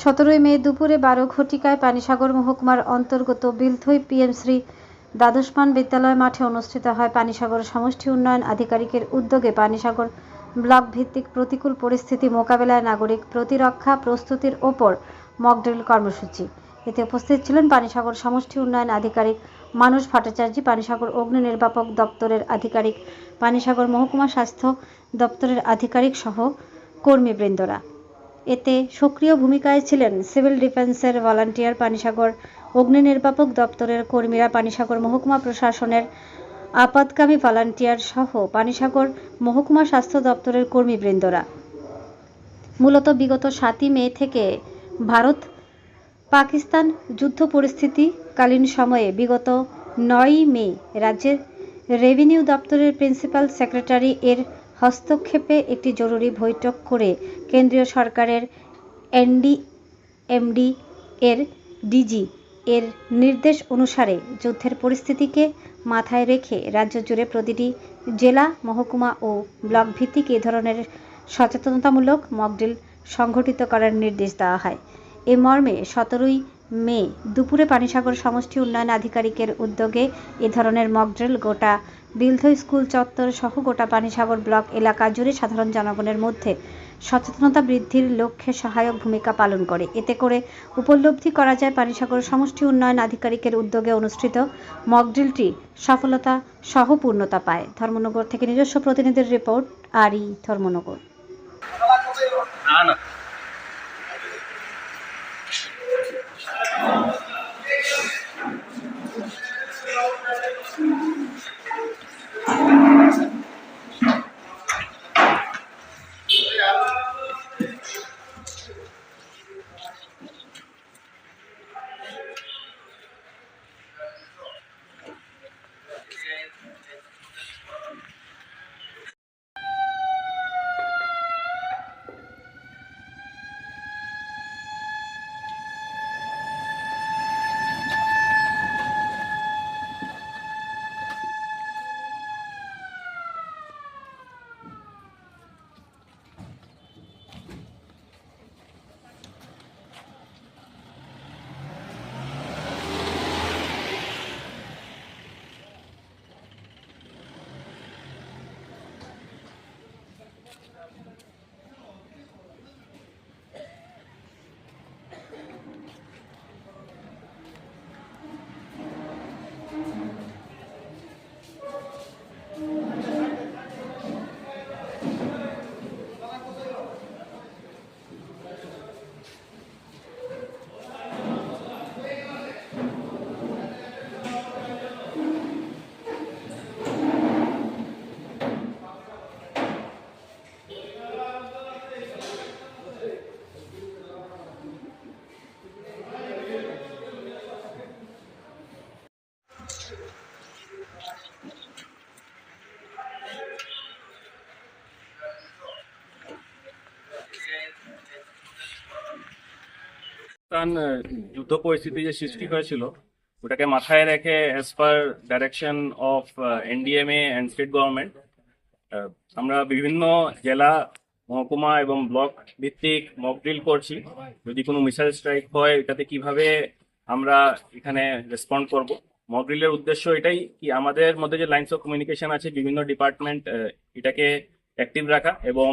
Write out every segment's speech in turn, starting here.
সতেরোই মে দুপুরে বারো ঘটিকায় পানিসাগর মহকুমার অন্তর্গত বিলথই পিএম শ্রী দ্বাদশমান বিদ্যালয় মাঠে অনুষ্ঠিত হয় পানিসাগর সমষ্টি উন্নয়ন আধিকারিকের উদ্যোগে পানিসাগর ব্লক ভিত্তিক প্রতিকূল পরিস্থিতি মোকাবেলায় নাগরিক প্রতিরক্ষা প্রস্তুতির ওপর মকড্রিল কর্মসূচি। এতে উপস্থিত ছিলেন পানিসাগর সমষ্টি উন্নয়ন আধিকারিক মানুষ ভট্টাচার্য, পানিসাগর অগ্নি নির্বাপক দপ্তরের আধিকারিক, পানিসাগর মহকুমা স্বাস্থ্য দপ্তরের আধিকারিক সহ কর্মীবৃন্দরা। এতে সক্রিয় ভূমিকায় ছিলেন সিভিল ডিফেন্সের ভলান্টিয়ার পানিসাগর, অগ্নি নির্বাপক দপ্তরের কর্মীরা পানিসাগর মহকুমা প্রশাসনের আপাতকামী ভলান্টিয়ার সহ পানিসাগর মহকুমা স্বাস্থ্য দপ্তরের কর্মীবৃন্দরা। মূলত বিগত সাতই মে থেকে ভারত পাকিস্তান যুদ্ধ পরিস্থিতিকালীন সময়ে বিগত নয়ই মে রাজ্যের রেভিনিউ দপ্তরের প্রিন্সিপাল সেক্রেটারি এর হস্তক্ষেপে একটি জরুরি বৈঠক করে কেন্দ্রীয় সরকারের এনডিএমডি এর ডিজি এর নির্দেশ অনুসারে যুদ্ধের পরিস্থিতিকে মাথায় রেখে রাজ্য জুড়ে প্রতিটি জেলা, মহকুমা ও ব্লক ভিত্তিক এ ধরনের সচেতনতামূলক মকড্রিল সংঘটিত করার নির্দেশ দেওয়া হয়। এ মর্মে সতেরোই মে দুপুরে পানিসাগর সমষ্টি উন্নয়ন আধিকারিকের উদ্যোগে এ ধরনের মকড্রিল গোটা বিলথ স্কুল চত্বর সহ গোটা পানিসাগর ব্লক এলাকা জুড়ে সাধারণ জনগণের মধ্যে সচেতনতা বৃদ্ধির লক্ষ্যে সহায়ক ভূমিকা পালন করে। এতে করে উপলব্ধি করা যায় পানিসাগর সমষ্টি উন্নয়ন আধিকারিকের উদ্যোগে অনুষ্ঠিত মকড্রিলটি সফলতা সহ পূর্ণতা পায়। ধর্মনগর থেকে নিজস্ব প্রতিনিধির রিপোর্ট, আরই ধর্মনগর। না না। পাকিস্তান যুদ্ধ পরিস্থিতি যে সৃষ্টি হয়েছিল, ওটাকে মাথায় রেখে as per direction of NDMA and state government আমরা বিভিন্ন জেলা, মহকুমা এবং ব্লক ভিত্তিক মক ড্রিল করছি। যদি কোনো মিসাইল স্ট্রাইক হয়, এটাতে কীভাবে আমরা এখানে রেসপন্ড করব? মক ড্রিলের উদ্দেশ্য এটাই কি আমাদের মধ্যে যে লাইন্স অফ কমিউনিকেশন আছে, বিভিন্ন ডিপার্টমেন্ট এটাকে অ্যাক্টিভ রাখা এবং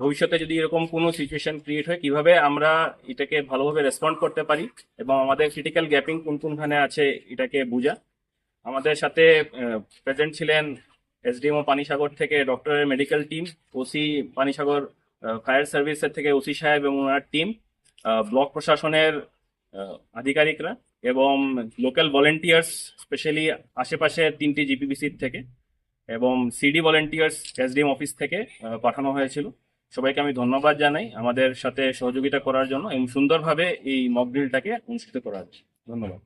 ভবিষ্যতে যদি এরকম কোনো সিচুয়েশন ক্রিয়েট হয়, কীভাবে আমরা এটাকে ভালোভাবে রেসপন্ড করতে পারি এবং আমাদের ক্রিটিক্যাল গ্যাপিং কোন কোনখানে আছে, এটাকে বোঝা। আমাদের সাথে প্রেজেন্ট ছিলেন এসডিএমও পানিসাগর থেকে ডক্টরের medical team OC Panisagar fire সার্ভিসের থেকে ওসি সাহেব এবং ওনার টিম ব্লক প্রশাসনের আধিকারিকরা এবং লোকাল ভলেন্টিয়ার্স স্পেশালি আশেপাশের তিনটি জিপিবিসির থেকে এবং সিডি ভলেন্টিয়ার্স এসডিএম অফিস থেকে পাঠানো হয়েছিল। সবাইকে আমি ধন্যবাদ জানাই আমাদের সাথে সহযোগিতা করার জন্য এবং সুন্দরভাবে এই মকড্রিলটাকে অনুষ্ঠিত করার। ধন্যবাদ